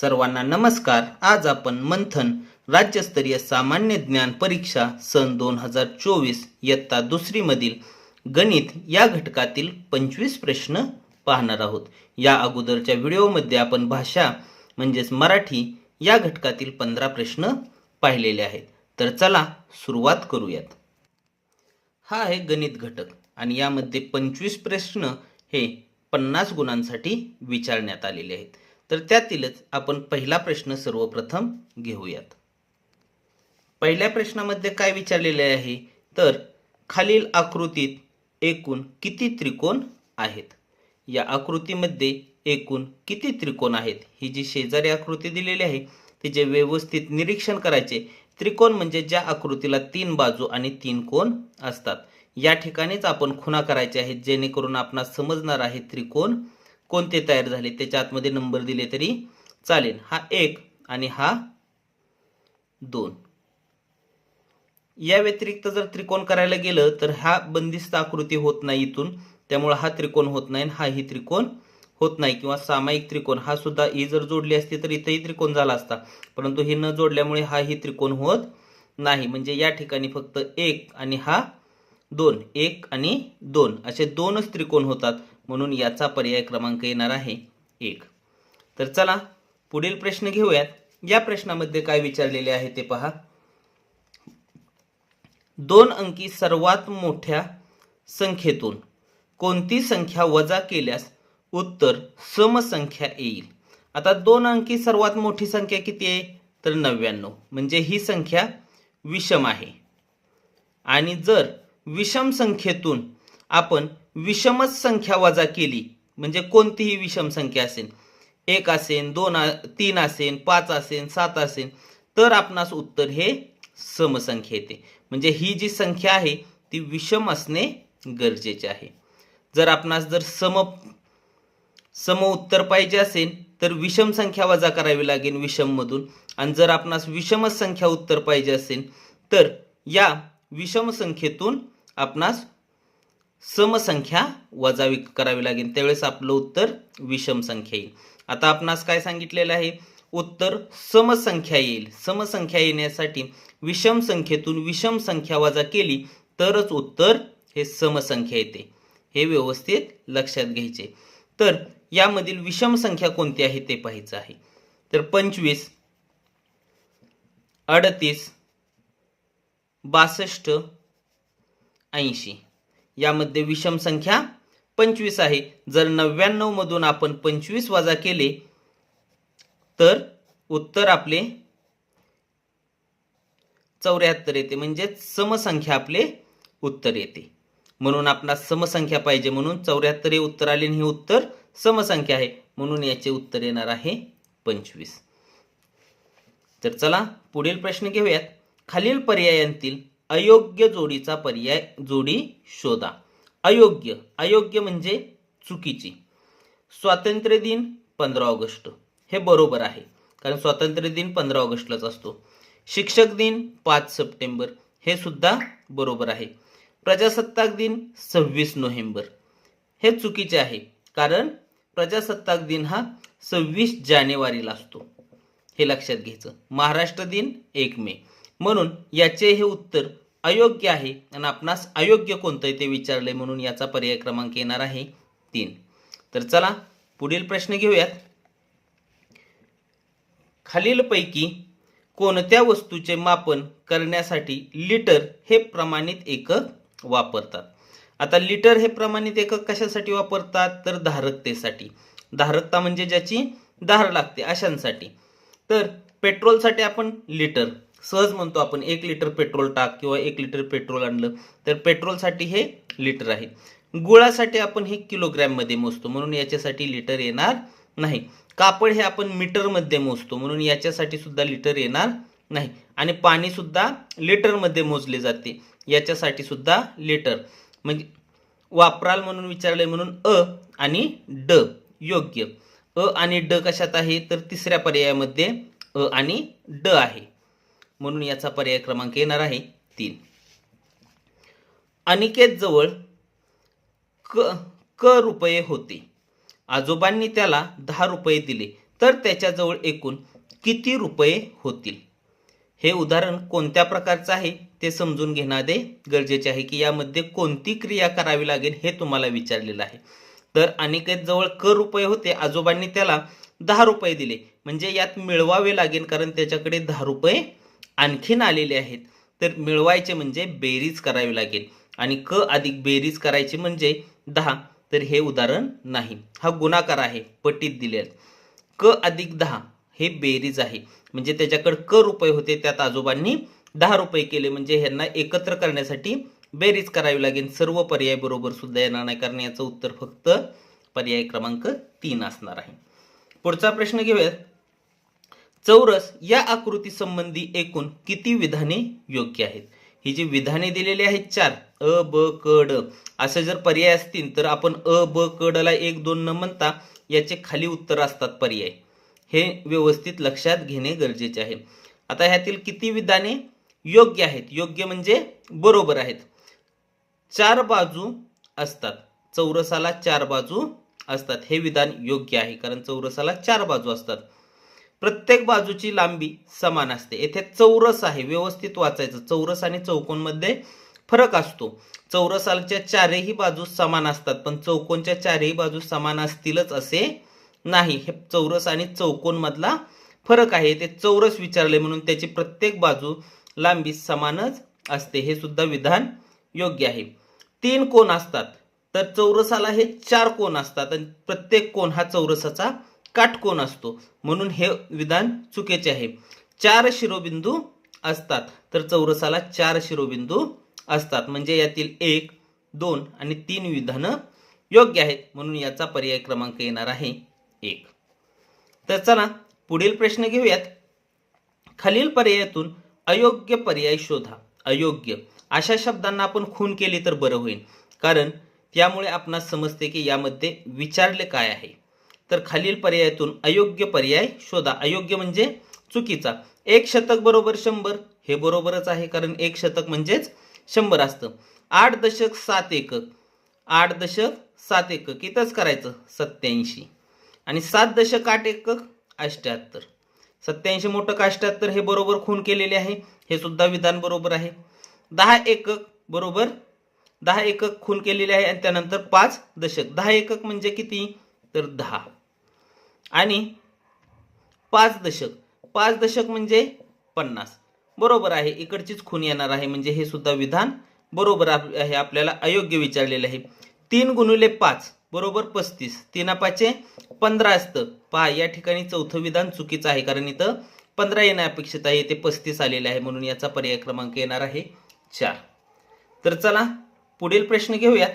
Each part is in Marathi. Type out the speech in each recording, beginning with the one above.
सर्वांना नमस्कार. आज आपण मंथन राज्यस्तरीय सामान्य ज्ञान परीक्षा सन दोन हजार चोवीस इयत्ता दुसरीमधील गणित या घटकातील पंचवीस प्रश्न पाहणार आहोत. या अगोदरच्या व्हिडिओमध्ये आपण भाषा म्हणजेच मराठी या घटकातील पंधरा प्रश्न पाहिलेले आहेत. तर चला सुरुवात करूयात. हा आहे गणित घटक आणि यामध्ये पंचवीस प्रश्न हे पन्नास गुणांसाठी विचारण्यात आलेले आहेत. तर त्यातीलच आपण पहिला प्रश्न सर्वप्रथम घेऊयात. पहिल्या प्रश्नामध्ये काय विचारलेले आहे? तर खालील आकृतीत एकूण किती त्रिकोण आहेत? या आकृतीमध्ये एकूण किती त्रिकोण आहेत? ही जी शेजारी आकृती दिलेली आहे तिचे व्यवस्थित निरीक्षण करायचे. त्रिकोण म्हणजे ज्या आकृतीला तीन बाजू आणि तीन कोण असतात. या ठिकाणीच आपण खुणा करायचे आहेत जेणेकरून आपणास समजणार आहे त्रिकोण कोणते तयार झाले? त्याच्या आतमध्ये नंबर दिले तरी चालेल. हा एक आणि हा दोन. या व्यतिरिक्त जर त्रिकोण करायला गेलं तर हा बंदिस्त आकृती होत नाही इथून. त्यामुळे हा त्रिकोण होत नाही आणि हाही त्रिकोण होत नाही. किंवा सामायिक त्रिकोण. हा सुद्धा ही जर जोडली असती तर इथंही त्रिकोण झाला असता. परंतु हे न जोडल्यामुळे हाही त्रिकोण होत नाही. म्हणजे या ठिकाणी फक्त एक आणि हा दोन एक आणि दोन. असे दोनच त्रिकोण होतात म्हणून याचा पर्याय क्रमांक येणार आहे एक. तर चला पुढील प्रश्न घेऊयात. या प्रश्नामध्ये काय विचारलेले आहे ते पहा. दोन अंकी सर्वात मोठ्या संख्येतून कोणती संख्या वजा केल्यास उत्तर समसंख्या येईल? आता दोन अंकी सर्वात मोठी संख्या किती आहे? तर नव्याण्णव. म्हणजे ही संख्या विषम आहे. आणि जर विषम संख्येतून आपण विषमच संख्या वजा केली. म्हणजे कोणतीही विषम संख्या असेल. एक असेल दोन तीन असेल पाच असेल सात असेल तर आपणास उत्तर हे समसंख्या येते. म्हणजे ही जी संख्या आहे ती विषम असणे गरजेचे आहे. जर आपणास जर सम सम उत्तर पाहिजे असेल तर विषम संख्या वजा करावी लागेल विषममधून. आणि जर आपणास विषमच संख्या उत्तर पाहिजे असेल तर या विषम संख्येतून आपणास समसंख्या वजावी करावी लागेल. त्यावेळेस आपलं उत्तर विषम संख्या येईल. आता आपणास काय सांगितलेलं आहे? उत्तर समसंख्या येईल. समसंख्या येण्यासाठी विषम संख्येतून विषम संख्या वजा केली तरच उत्तर हे समसंख्या येते. हे व्यवस्थित लक्षात घ्यायचे. तर यामधील विषम संख्या कोणती आहे ते पाहायचं आहे. तर पंचवीस अडतीस बासष्ट ऐंशी. यामध्ये विषम संख्या पंचवीस आहे. जर नव्याण्णव मधून आपण पंचवीस वजा केले तर उत्तर आपले चौऱ्याहत्तर येते. म्हणजेच समसंख्या आपले उत्तर येते. म्हणून आपणास समसंख्या पाहिजे म्हणून चौऱ्याहत्तर हे उत्तर आले आणि हे उत्तर समसंख्या आहे. म्हणून याचे उत्तर येणार आहे पंचवीस. तर चला पुढील प्रश्न घेऊयात. खालील पर्यायांतील अयोग्य जोडीचा पर्याय जोडी शोधा. अयोग्य. अयोग्य म्हणजे चुकीची. स्वातंत्र्य दिन पंधरा ऑगस्ट. हे बरोबर आहे. कारण स्वातंत्र्य दिन पंधरा ऑगस्टलाच असतो. शिक्षक दिन पाच सप्टेंबर. हे सुद्धा बरोबर आहे. प्रजासत्ताक दिन सव्वीस नोव्हेंबर. हे चुकीचे आहे. कारण प्रजासत्ताक दिन हा सव्वीस जानेवारीला असतो. हे लक्षात घ्यायचं. महाराष्ट्र दिन एक मे. म्हणून याचे हे उत्तर अयोग्य आहे आणि आपणास अयोग्य कोणतं आहे ते विचारले म्हणून याचा पर्याय क्रमांक येणार आहे तीन. तर चला पुढील प्रश्न घेऊयात. खालीलपैकी कोणत्या वस्तूचे मापन करण्यासाठी लिटर हे प्रमाणित एकक वापरतात? आता लिटर हे प्रमाणित एकक कशासाठी वापरतात? तर धारकतेसाठी. धारकता म्हणजे ज्याची धार लागते अशांसाठी. तर पेट्रोलसाठी आपण लिटर सहज म्हणतो आपण एक लिटर पेट्रोल टाक किंवा एक लिटर पेट्रोल आणलं तर पेट्रोलसाठी हे लिटर आहे. गुळासाठी आपण हे किलोग्रॅममध्ये मोजतो म्हणून याच्यासाठी लिटर येणार नाही. कापड हे आपण मीटरमध्ये मोजतो म्हणून याच्यासाठी सुद्धा लिटर येणार नाही. आणि पाणीसुद्धा लिटरमध्ये मोजले जाते याच्यासाठी सुद्धा लिटर. म्हणजे वापराल म्हणून विचारले म्हणून अ आणि ड योग्य. अ आणि ड कशात आहे? तर तिसऱ्या पर्यायामध्ये अ आणि ड आहे. म्हणून याचा पर्याय क्रमांक येणार आहे तीन. अनिकेत जवळ क क रुपये होते. आजोबांनी त्याला दहा रुपये दिले तर त्याच्याजवळ एकूण किती रुपये होतील? हे उदाहरण कोणत्या प्रकारचं आहे ते समजून घेणारे गरजेचे आहे की यामध्ये कोणती क्रिया करावी लागेल हे तुम्हाला विचारलेलं आहे. तर अनिकेत जवळ क रुपये होते आजोबांनी त्याला दहा रुपये दिले. म्हणजे यात मिळवावे लागेल कारण त्याच्याकडे दहा रुपये आणखीन आलेले आहेत. तर मिळवायचे म्हणजे बेरीज करावी लागेल. आणि क अधिक बेरीज करायची म्हणजे दहा. तर हे उदाहरण नाही. हा गुणाकार आहे. पटीत दिलेला क अधिक दहा हे बेरीज आहे. म्हणजे त्याच्याकडे क रुपये होते. त्यात आजोबांनी दहा रुपये केले. म्हणजे ह्यांना एकत्र करण्यासाठी बेरीज करावी लागेल. सर्व पर्याय बरोबर सुद्धा येणार नाही. कारण याचं उत्तर फक्त पर्याय क्रमांक तीन असणार आहे. पुढचा प्रश्न घेऊयात. चौरस या आकृती संबंधी एकूण किती विधाने योग्य आहेत? ही जी विधाने दिलेली आहेत चार अ ब क ड असे जर पर्याय असतील तर आपण अ ब क ड ला एक दोन न म्हणता याचे खाली उत्तर असतात पर्याय. हे व्यवस्थित लक्षात घेणे गरजेचे आहे. आता ह्यातील किती विधाने योग्य आहेत? योग्य म्हणजे बरोबर आहेत. चार बाजू असतात. चौरसाला चार बाजू असतात. हे विधान योग्य आहे कारण चौरसाला चार बाजू असतात. प्रत्येक बाजूची लांबी समान असते. येथे चौरस आहे. व्यवस्थित वाचायचं. चौरस आणि चौकोनमध्ये फरक असतो. चौरसाच्या चारही बाजू समान असतात. पण चौकोनच्या चारही बाजू समान असतीलच असे नाही. हे चौरस आणि चौकोन मधला फरक आहे. ते चौरस विचारले म्हणून त्याची प्रत्येक बाजू लांबी समानच असते. हे सुद्धा विधान योग्य आहे. तीन कोण असतात. तर चौरसाला हे चार कोण असतात. आणि प्रत्येक कोण हा चौरसाचा काटकोन असतो? म्हणून हे विधान चुकीचे आहे. चार शिरोबिंदू असतात. तर चौरसाला चार शिरोबिंदू असतात. म्हणजे यातील एक दोन आणि तीन विधानं योग्य आहेत. म्हणून याचा पर्याय क्रमांक येणार आहे एक. तर चला पुढील प्रश्न घेऊयात. खालील पर्यायातून अयोग्य पर्याय शोधा. अयोग्य. अशा शब्दांना आपण खून केली तर बरं होईल. कारण त्यामुळे आपणास समजते की यामध्ये विचारले काय आहे. तर खालील पर्यायातून अयोग्य पर्याय शोधा. अयोग्य म्हणजे चुकीचा. एक शतक बरोबर शंभर हे बरोबरच आहे कारण एक शतक म्हणजेच शंभर असतं. आठ दशक सात एकक आठ दशक सात एकक इथंच करायचं? सत्याऐंशी. आणि सात दशक आठ एकक अष्ट्याहत्तर. सत्याऐंशी मोठं का अष्ट्याहत्तर? हे बरोबर खून केलेले आहे. हे सुद्धा विधान बरोबर आहे. दहा एकक बरोबर दहा एकक खून केलेले आहे आणि त्यानंतर पाच दशक. दहा एकक म्हणजे किती? तर दहा. आणि पाच दशक. पाच दशक म्हणजे पन्नास. बरोबर आहे. इकडचीच खून येणार आहे. म्हणजे हे सुद्धा विधान. बरोबर आहे. आपल्याला अयोग्य विचारलेलं आहे. तीन गुणुले पाच बरोबर पस्तीस. तीन पाचे पंधरा असतं. पहा या ठिकाणी चौथं विधान चुकीचं आहे. कारण इथं पंधरा येणं अपेक्षित आहे. ते पस्तीस आलेले आहे. म्हणून याचा पर्याय क्रमांक येणार आहे चार. तर चला पुढील प्रश्न घेऊयात.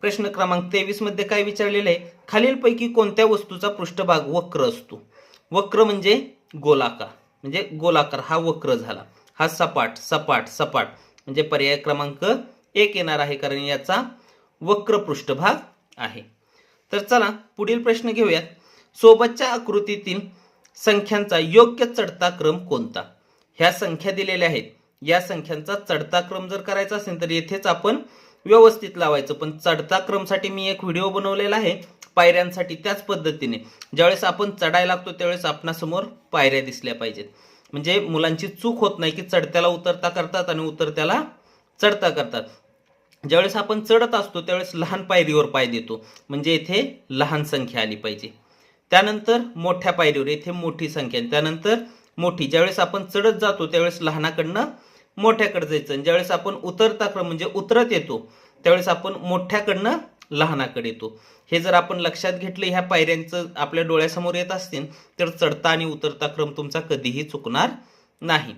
प्रश्न क्रमांक तेवीसमध्ये काय विचारलेलं आहे खालीलपैकी कोणत्या वस्तूचा पृष्ठभाग वक्र असतो? वक्र म्हणजे गोलाकार. म्हणजे गोलाकार. हा वक्र झाला. हा सपाट सपाट सपाट. म्हणजे पर्याय क्रमांक एक येणार आहे कारण याचा वक्र पृष्ठभाग आहे. तर चला पुढील प्रश्न घेऊयात. सोबतच्या आकृतीतील संख्यांचा योग्य चढता क्रम कोणता? ह्या संख्या दिलेल्या आहेत. या संख्यांचा चढता क्रम जर करायचा असेल तर येथेच आपण व्यवस्थित लावायचं. पण चढता क्रमसाठी मी एक व्हिडिओ बनवलेला आहे पायऱ्यांसाठी त्याच पद्धतीने. ज्यावेळेस आपण चढायला लागतो त्यावेळेस आपणासमोर पायऱ्या दिसल्या पाहिजेत. म्हणजे मुलांची चूक होत नाही की चढत्याला उतरता करतात आणि उतरत्याला चढता करतात. ज्यावेळेस आपण चढत असतो त्यावेळेस लहान पायरीवर पाय देतो. म्हणजे येथे लहान संख्या आली पाहिजे. त्यानंतर मोठ्या पायरीवर येथे मोठी संख्या. आणि त्यानंतर मोठी. ज्यावेळेस आपण चढत जातो त्यावेळेस लहानाकडनं मोठ्याकडे जायचं. आणि ज्यावेळेस आपण उतरता क्रम म्हणजे उतरत येतो त्यावेळेस आपण मोठ्याकडनं लहानाकडे येतो. हे जर आपण लक्षात घेतलं ह्या पायऱ्यांचं आपल्या डोळ्यासमोर येत असतील तर चढता आणि उतरता क्रम तुमचा कधीही चुकणार नाही.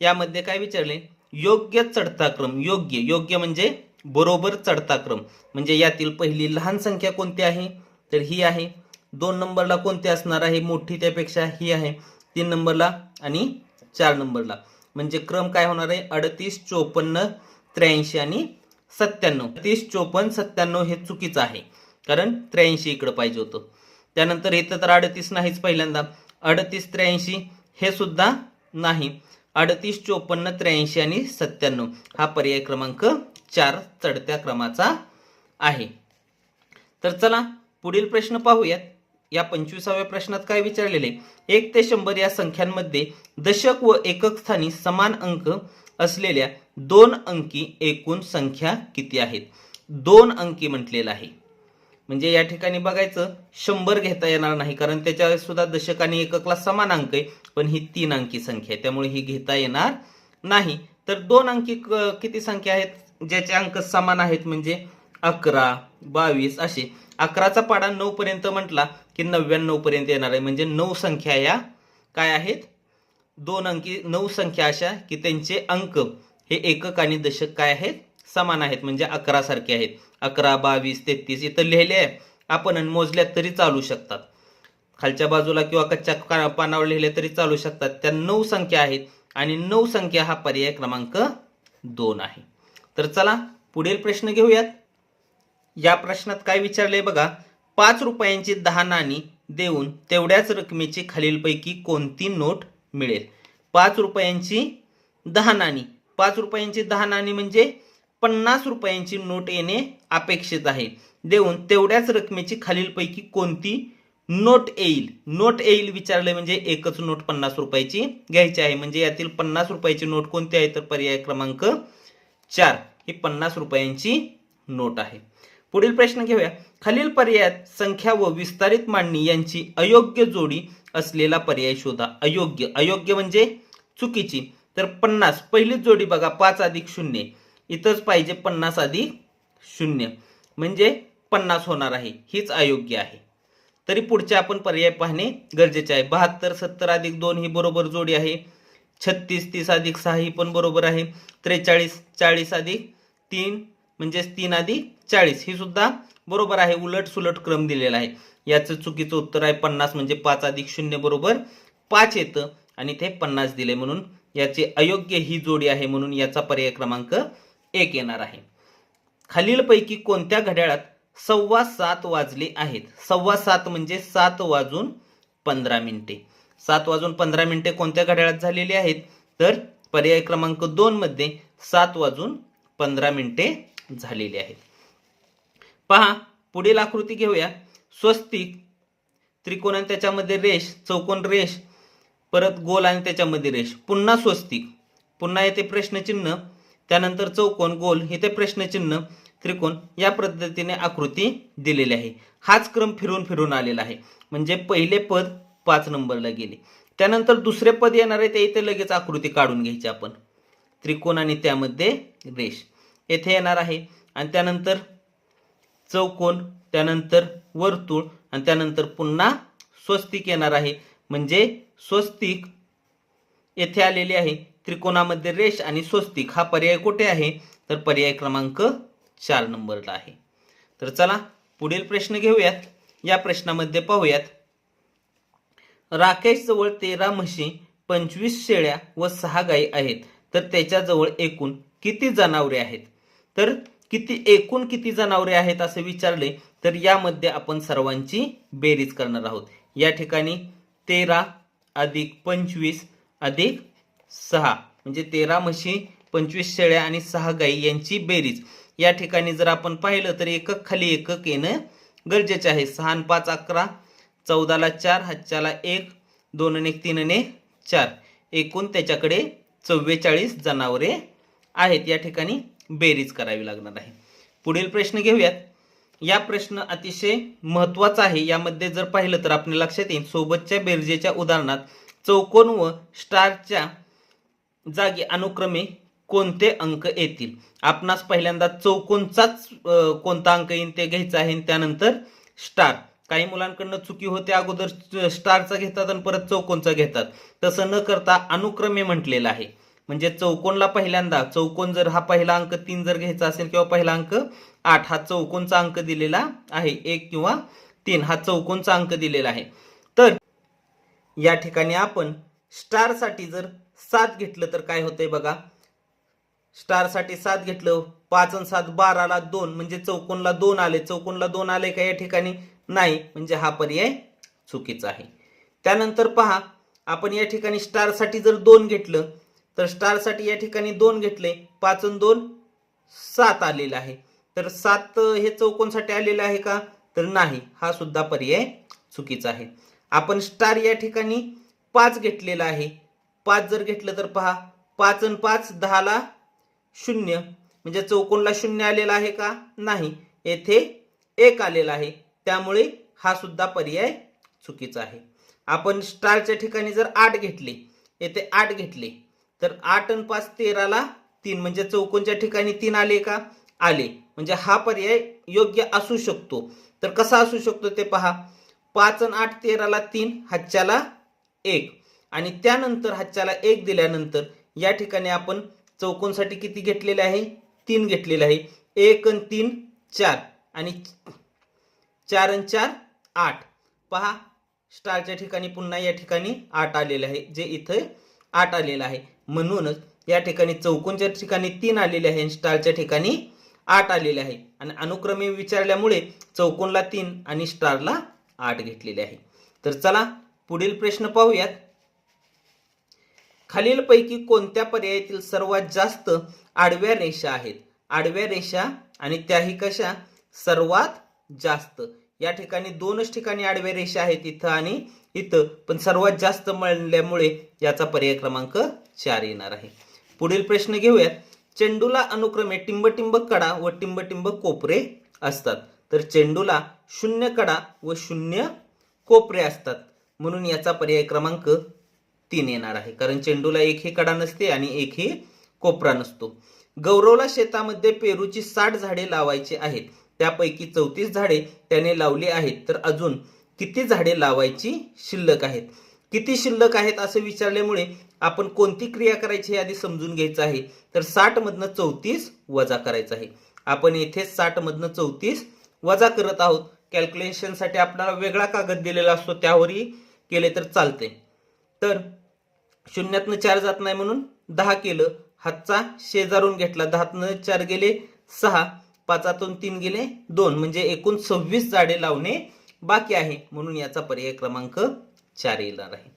यामध्ये काय विचारले? योग्य चढता क्रम योग्य. योग्य म्हणजे बरोबर चढता क्रम. म्हणजे यातील पहिली लहान संख्या कोणती आहे? तर ही आहे. दोन नंबरला कोणती असणार आहे? मोठी त्यापेक्षा ही आहे. तीन नंबरला आणि चार नंबरला. म्हणजे क्रम काय होणार आहे? अडतीस चोपन्न त्र्याऐंशी आणि सत्त्याण्णव. तीस चोपन्न सत्त्याण्णव हे चुकीचं आहे. कारण त्र्याऐंशी इकडं पाहिजे होतं. त्यानंतर इथं तर अडतीस नाहीच पहिल्यांदा. अडतीस त्र्याऐंशी हे सुद्धा नाही. अडतीस चोपन्न त्र्याऐंशी आणि सत्त्याण्णव हा पर्याय क्रमांक चार चढत्या क्रमाचा आहे. तर चला पुढील प्रश्न पाहूयात. या पंचवीसाव्या प्रश्नात काय विचारलेले एक ते शंभर या संख्यांमध्ये दशक व एकक स्थानी समान अंक असलेल्या दोन अंकी एकूण संख्या किती आहेत? दोन अंकी म्हटलेलं आहे. म्हणजे या ठिकाणी बघायचं शंभर घेता येणार नाही कारण त्याच्या सुद्धा दशक आणि एककला समान अंक आहे पण ही तीन अंकी संख्या आहे त्यामुळे ही घेता येणार नाही. तर दोन अंकी किती संख्या आहेत? ज्याचे अंक समान आहेत म्हणजे अकरा बावीस असे. अकराचा पाडा नऊ पर्यंत म्हटला की नव्याण्णव पर्यंत येणार आहे. म्हणजे नऊ संख्या या काय आहेत? दोन अंकी नऊ संख्या अशा की त्यांचे अंक हे एकक आणि दशक काय आहेत? समान आहेत. म्हणजे अकरा सारखे आहेत. अकरा बावीस तेहतीस इथं लिहिले आहे. आपण मोजल्या मोजल्यात तरी चालू शकतात. खालच्या बाजूला किंवा कच्च्या का- पानावर लिहिले तरी चालू शकतात. त्या नऊ संख्या आहेत आणि नऊ संख्या हा पर्याय क्रमांक दोन आहे. तर चला पुढील प्रश्न घेऊयात. या प्रश्नात काय विचारले बघा पाच रुपयांची दहा नाणी देऊन तेवढ्याच रकमेची खालीलपैकी कोणती नोट मिळेल? पाच रुपयांची दहा नाणी. पाच रुपयांची दहा नाणी म्हणजे पन्नास रुपयांची नोट येणे अपेक्षित आहे. देऊन तेवढ्याच रकमेची खालीलपैकी कोणती नोट येईल? नोट येईल विचारले म्हणजे एकच नोट पन्नास रुपयाची घ्यायची आहे. म्हणजे यातील पन्नास रुपयाची नोट कोणती आहे? तर पर्याय क्रमांक चार. ही पन्नास रुपयांची नोट आहे. पुढील प्रश्न घेऊया. खालील पर्यायात संख्या व विस्तारित मांडणी यांची अयोग्य जोडी असलेला पर्याय शोधा. अयोग्य. अयोग्य म्हणजे चुकीची. तर पन्नास. पहिलीच जोडी बघा पाच अधिक शून्य. इथंच पाहिजे पन्नास अधिक शून्य. म्हणजे पन्नास होणार आहे. हीच अयोग्य आहे. तरी पुढचे आपण पर्याय पाहणे गरजेचे आहे. बहात्तर सत्तर अधिक दोन ही बरोबर जोडी आहे. छत्तीस तीस अधिक सहा ही पण बरोबर आहे. त्रेचाळीस चाळीस अधिक तीन म्हणजेच तीन अधिक चाळीस. ही सुद्धा बरोबर आहे. उलट सुलट क्रम दिलेला आहे. याचं चुकीचं उत्तर आहे. पन्नास म्हणजे पाच अधिक शून्य बरोबर पाच येतं. आणि ते पन्नास दिले म्हणून याचे अयोग्य ही जोडी आहे म्हणून याचा पर्याय क्रमांक एक येणार आहे. खालीलपैकी कोणत्या घड्याळात सव्वा सात वाजले आहेत? सव्वा सात म्हणजे सात वाजून पंधरा मिनिटे. सात वाजून पंधरा मिनिटे कोणत्या घड्याळात झालेली आहेत? तर पर्याय क्रमांक दोन मध्ये सात वाजून पंधरा मिनिटे झालेली आहेत. पहा पुढील आकृती घेऊया. स्वस्तिक त्रिकोण आणि त्याच्यामध्ये रेष चौकोन रेष परत गोल आणि त्याच्यामध्ये रेष. पुन्हा स्वस्तिक. पुन्हा येते प्रश्नचिन्ह त्यानंतर चौकोन गोल इथे प्रश्नचिन्ह त्रिकोण या पद्धतीने आकृती दिलेली आहे. हाच क्रम फिरून फिरून आलेला आहे. म्हणजे पहिले पद पाच नंबरला गेले. त्यानंतर दुसरे पद येणार आहे ते इथे लगेच आकृती काढून घ्यायची आपण. त्रिकोण आणि त्यामध्ये रेष. येथे येणार आहे. आणि त्यानंतर चौकोन त्यानंतर वर्तुळ आणि त्यानंतर पुन्हा स्वस्तिक येणार आहे. म्हणजे स्वस्तिक येथे आलेले आहे. त्रिकोणामध्ये रेष आणि स्वस्तिक. हा पर्याय कुठे आहे? तर पर्याय क्रमांक चार नंबरला आहे. तर चला पुढील प्रश्न घेऊयात. या प्रश्नामध्ये पाहूयात. राकेशजवळ तेरा म्हशी पंचवीस शेळ्या व सहा गायी आहेत. तर त्याच्याजवळ एकूण किती जनावरे आहेत? तर किती एकूण किती जनावरे आहेत असे विचारले तर यामध्ये आपण सर्वांची बेरीज करणार आहोत. या ठिकाणी तेरा अधिक पंचवीस अधिक सहा म्हणजे तेरा म्हशी पंचवीस शेळ्या आणि सहा गाई यांची बेरीज. या ठिकाणी जर आपण पाहिलं तर एकक खाली एकक येणं गरजेचे आहे. सहा आणि पाच अकरा चौदाला चार हच्च्याला एक दोन आणि तीन आणि चार. एकूण त्याच्याकडे चव्वेचाळीस जनावरे आहेत. या ठिकाणी बेरीज करावी लागणार आहे. पुढील प्रश्न घेऊयात. या प्रश्न अतिशय महत्त्वाचा आहे. यामध्ये जर पाहिलं तर आपल्या लक्षात येईल. सोबतच्या बेरजेच्या उदाहरणात चौकोन व स्टारच्या जागी अनुक्रमे कोणते अंक येतील? आपणास पहिल्यांदा चौकोनचाच कोणता अंक येईल ते घ्यायचा आहे त्यानंतर स्टार. काही मुलांकडनं चुकी होते अगोदर स्टारचा घेतात आणि परत चौकोनचा घेतात. तसं न करता अनुक्रमे म्हटलेलं आहे. म्हणजे चौकोनला पहिल्यांदा चौकोन जर हा पहिला अंक तीन जर घ्यायचा असेल किंवा पहिला अंक आठ हा चौकोनचा अंक दिलेला आहे एक किंवा तीन हा चौकोनचा अंक दिलेला आहे. तर या ठिकाणी आपण स्टारसाठी जर सात घेतलं तर काय होतंय बघा? स्टारसाठी सात घेतलं पाच आणि सात बाराला दोन म्हणजे चौकोनला दोन आले. चौकोनला दोन आले का या ठिकाणी? नाही म्हणजे हा पर्याय चुकीचा आहे. त्यानंतर पहा आपण या ठिकाणी स्टारसाठी जर दोन घेतलं तर स्टारसाठी या ठिकाणी दोन घेतले. पाच आणि दोन सात आलेला आहे. तर सात हे चौकोनसाठी आलेलं आहे का? तर नाही. हा सुद्धा पर्याय चुकीचा आहे. आपण स्टार या ठिकाणी पाच घेतलेला आहे. पाच जर घेतलं तर पहा पाच आणि पाच दहाला शून्य. म्हणजे चौकोनला शून्य आलेला आहे का? नाही. येथे एक आलेला आहे. त्यामुळे हा सुद्धा पर्याय चुकीचा आहे. आपण स्टारच्या ठिकाणी जर आठ घेतले येथे आठ घेतले तर आठ आणि पाच तेराला तीन म्हणजे चौकोनच्या ठिकाणी तीन आले का? आले. म्हणजे हा पर्याय योग्य असू शकतो. तर कसा असू शकतो ते पहा. पाच आणि आठ तेराला तीन हातच्याला एक. आणि त्यानंतर हातच्याला एक दिल्यानंतर या ठिकाणी आपण चौकोनसाठी किती घेतलेले आहे? तीन घेतलेले आहे. एक आणि तीन चार. आणि चार आणि चार आठ. पहा. स्टारच्या ठिकाणी पुन्हा या ठिकाणी आठ आलेलं आहे. जे इथं आठ आलेलं आहे. म्हणूनच या ठिकाणी चौकोनच्या ठिकाणी तीन आलेले आहे आणि स्टारच्या ठिकाणी आठ आलेले आहे. आणि अनुक्रमे विचारल्यामुळे चौकोनला तीन आणि स्टारला आठ घेतलेले आहे. तर चला पुढील प्रश्न पाहूयात. खालीलपैकी कोणत्या पर्यायातील सर्वात जास्त आडव्या रेषा आहेत? आडव्या रेषा आणि त्याही कशा? सर्वात जास्त. या ठिकाणी दोनच ठिकाणी आडव्या रेषा आहेत इथं आणि इथं. पण सर्वात जास्त म्हणल्यामुळे याचा पर्याय क्रमांक चार येणार आहे. पुढील प्रश्न घेऊयात. चेंडूला अनुक्रमे टिंबटिंब कडा व टिंबटिंब कोपरे असतात. तर चेंडूला शून्य कडा व शून्य कोपरे असतात. म्हणून याचा पर्याय क्रमांक तीन येणार आहे. कारण चेंडूला एक ही कडा नसते आणि एक ही कोपरा नसतो. गौरवला शेतामध्ये पेरूची साठ झाडे लावायची आहेत. त्यापैकी चौतीस झाडे त्याने लावली आहेत. तर अजून किती झाडे लावायची शिल्लक आहेत? किती शिल्लक आहेत असं विचारल्यामुळे आपण कोणती क्रिया करायची हे आधी समजून घ्यायचं आहे. तर साठमधनं चौतीस वजा करायचं आहे. आपण येथे साठमधनं चौतीस वजा करत आहोत. कॅल्क्युलेशनसाठी आपल्याला वेगळा कागद दिलेला असतो. त्यावरही केले तर चालते. तर शून्यातनं चार जात नाही म्हणून दहा केलं. हातचा शेजारून घेतला. दहातनं चार गेले सहा. पाचातून तीन गेले दोन. म्हणजे एकूण सव्वीस झाडे लावणे बाकी आहे. म्हणून याचा पर्याय क्रमांक चार येणार आहे.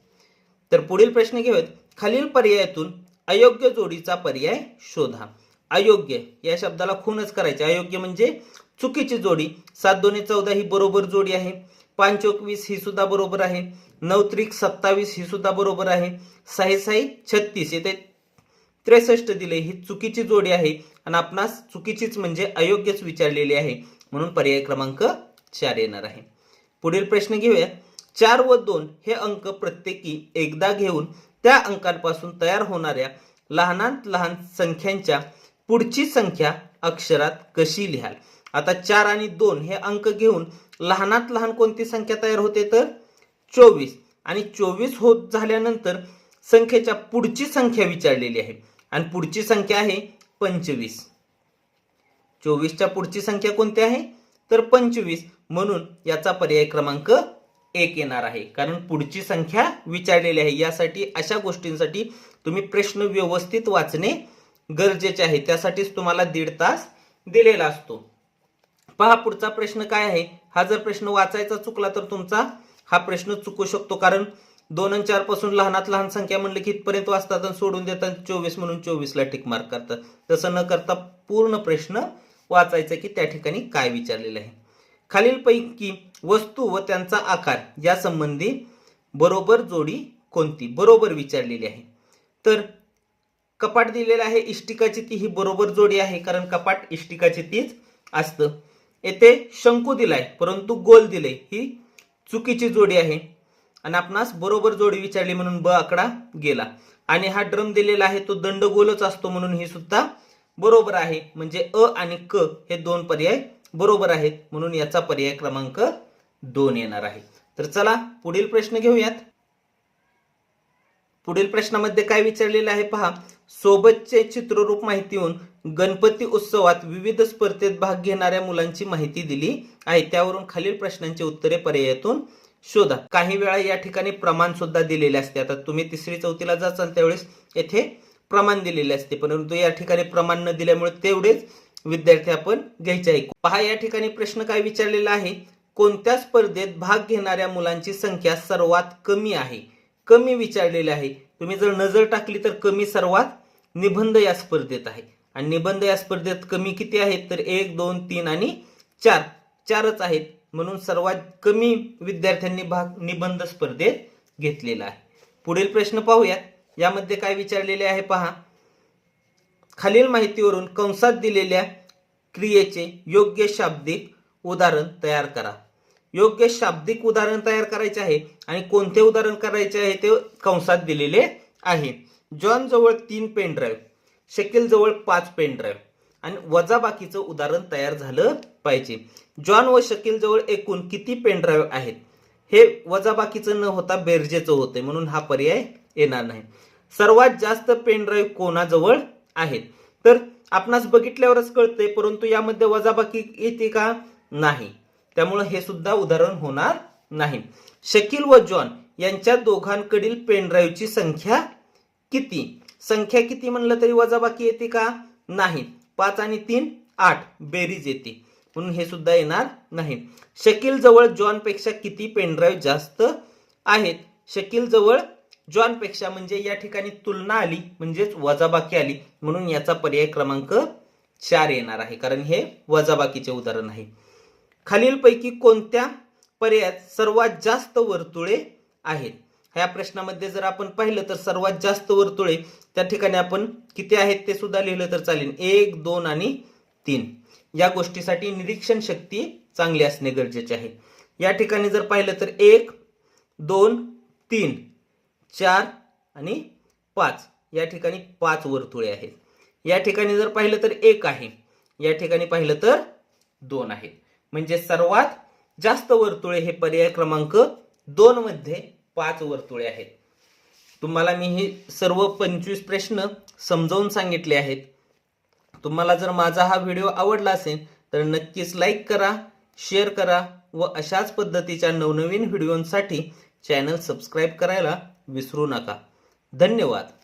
तर पुढील प्रश्न घेऊयात. खालील पर्यायातून अयोग्य जोडीचा पर्याय शोधा. अयोग्य या शब्दाला खूनच करायचे. अयोग्य म्हणजे चुकीची जोडी. सात दोन्ही चौदा ही बरोबर जोडी आहे. पाच एकवीस ही सुद्धा बरोबर आहे. नऊ त्रिक सत्तावीस ही सुद्धा बरोबर आहे. साही साही छत्तीस येथे त्रेसष्ट दिले ही चुकीची जोडी आहे आणि आपणास चुकीचीच म्हणजे अयोग्यच विचारलेली आहे. म्हणून पर्याय क्रमांक चार येणार आहे. पुढील प्रश्न घेऊया चार व दोन हे अंक प्रत्येकी एकदा घेऊन त्या अंकांपासून तयार होणाऱ्या लहानात लहान संख्यांच्या पुढची संख्या अक्षरात कशी लिहाल? आता चार आणि दोन हे अंक घेऊन लहानात लहान कोणती संख्या तयार होते तर? चोवीस. आणि चोवीस होत झाल्यानंतर संख्येच्या पुढची संख्या विचारलेली आहे. आणि पुढची संख्या आहे पंचवीस. चोवीसच्या पुढची संख्या कोणती आहे? तर पंचवीस. म्हणून याचा पर्याय क्रमांक एक येणार आहे. कारण पुढची संख्या विचारलेली आहे. यासाठी अशा गोष्टींसाठी तुम्ही प्रश्न व्यवस्थित वाचणे गरजेचे आहे. त्यासाठीच तुम्हाला दीड तास दिलेला असतो. पहा पुढचा प्रश्न काय आहे? हा जर प्रश्न वाचायचा चुकला तर तुमचा हा प्रश्न चुकू शकतो. कारण दोन आणि चारपासून लहानात लहान संख्या म्हणलं की इथपर्यंत वाचतात आणि सोडून देतात चोवीस म्हणून चोवीसला टिक मार्क करतात. तसं न करता पूर्ण प्रश्न वाचायचा की त्या ठिकाणी काय विचारलेलं आहे. खालीलपैकी वस्तू व त्यांचा आकार यासंबंधी बरोबर जोडी कोणती? बरोबर विचारलेली आहे. तर कपाट दिलेलं आहे इष्टिकाची ती ही बरोबर जोडी आहे कारण कपाट इष्टिकाची तीच असतं. येथे शंकू दिलाय परंतु गोल दिले ही चुकीची जोडी आहे. आणि आपणास बरोबर जोडी विचारली म्हणून ब आकडा गेला. आणि हा ड्रम दिलेला आहे तो दंडगोलच असतो म्हणून ही सुद्धा बरोबर आहे. म्हणजे अ आणि क हे दोन पर्याय बरोबर आहेत म्हणून याचा पर्याय क्रमांक दोन येणार आहे. तर चला पुढील प्रश्न घेऊयात. पुढील प्रश्नामध्ये काय विचारलेलं आहे पहा. सोबतचे चित्ररूप माहितीहून गणपती उत्सवात विविध स्पर्धेत भाग घेणाऱ्या मुलांची माहिती दिली आहे. त्यावरून खालील प्रश्नांची उत्तरे पर्यायातून शोधा. काही वेळा या ठिकाणी प्रमाण सुद्धा दिलेले असते. आता तुम्ही तिसरी चौथीला जाचाल त्यावेळेस येथे प्रमाण दिलेले असते. परंतु या ठिकाणी प्रमाण न दिल्यामुळे तेवढेच विद्यार्थी आपण घ्यायचे आहे पहा या ठिकाणी प्रश्न काय विचारलेला आहे? कोणत्या स्पर्धेत भाग घेणाऱ्या मुलांची संख्या सर्वात कमी आहे? कमी विचारलेले आहे. तुम्ही जर नजर टाकली तर कमी सर्वात निबंध या स्पर्धेत आहे. आणि निबंध या स्पर्धेत कमी किती आहेत? तर एक दोन तीन आणि चार. चारच आहेत. म्हणून सर्वात कमी विद्यार्थ्यांनी भाग निबंध स्पर्धेत घेतलेला आहे. पुढील प्रश्न पाहूयात. यामध्ये काय विचारलेले आहे पहा? खालील माहितीवरून कंसात दिलेल्या क्रियेचे योग्य शाब्दिक उदाहरण तयार करा. योग्य शाब्दिक उदाहरण तयार करायचे आहे आणि कोणते उदाहरण करायचे आहे ते कंसात दिलेले आहे. जॉन जवळ तीन पेन ड्राईव्ह शकील जवळ पाच पेन ड्राईव्ह आणि वजाबाकीचं उदाहरण तयार झालं पाहिजे. जॉन व शकील जवळ एकूण किती पेन ड्राईव्ह आहेत? हे वजाबाकीचं न होता बेरजेचं होते म्हणून हा पर्याय येणार नाही. सर्वात जास्त पेन ड्राईव्ह कोणाजवळ? आहेत. तर आपणास बघितल्यावरच कळते परंतु यामध्ये वजाबाकी येते का? नाही. त्यामुळे हे सुद्धा उदाहरण होणार नाही. शकील व जॉन यांच्या दोघांकडील पेनड्राईव्हची संख्या किती? संख्या किती म्हणलं तरी वजाबाकी येते का? नाही. पाच आणि तीन आठ. बेरीज येते. म्हणून हे सुद्धा येणार नाही. शकील जवळ जॉनपेक्षा किती पेनड्राईव्ह जास्त आहेत? शकील जवळ जॉनपेक्षा म्हणजे या ठिकाणी तुलना आली म्हणजेच वजाबाकी आली. म्हणून याचा पर्याय क्रमांक चार येणार आहे. कारण हे वजाबाकीचे उदाहरण आहे. खालीलपैकी कोणत्या पर्यायात सर्वात जास्त वर्तुळे आहेत? ह्या प्रश्नामध्ये जर आपण पाहिलं तर सर्वात जास्त वर्तुळे त्या ठिकाणी आपण किती आहेत ते सुद्धा लिहिलं तर चालेल. एक दोन आणि तीन. या गोष्टीसाठी निरीक्षण शक्ती चांगली असणे गरजेचे आहे. या ठिकाणी जर पाहिलं तर एक दोन तीन. चार आणि पाच. या ठिकाणी पाच वर्तुळे आहेत. या ठिकाणी जर पाहिलं तर एक आहे. या ठिकाणी पाहिलं तर दोन आहेत म्हणजे सर्वात जास्त वर्तुळे हे पर्याय क्रमांक दोन मध्ये पाच वर्तुळे आहेत. तुम्हाला मी हे सर्व पंचवीस प्रश्न समजावून सांगितले आहेत. तुम्हाला जर माझा हा व्हिडिओ आवडला असेल तर नक्कीच लाईक करा शेअर करा व अशाच पद्धतीच्या नवनवीन व्हिडिओंसाठी चॅनल सबस्क्राईब करायला विसरू नका. धन्यवाद.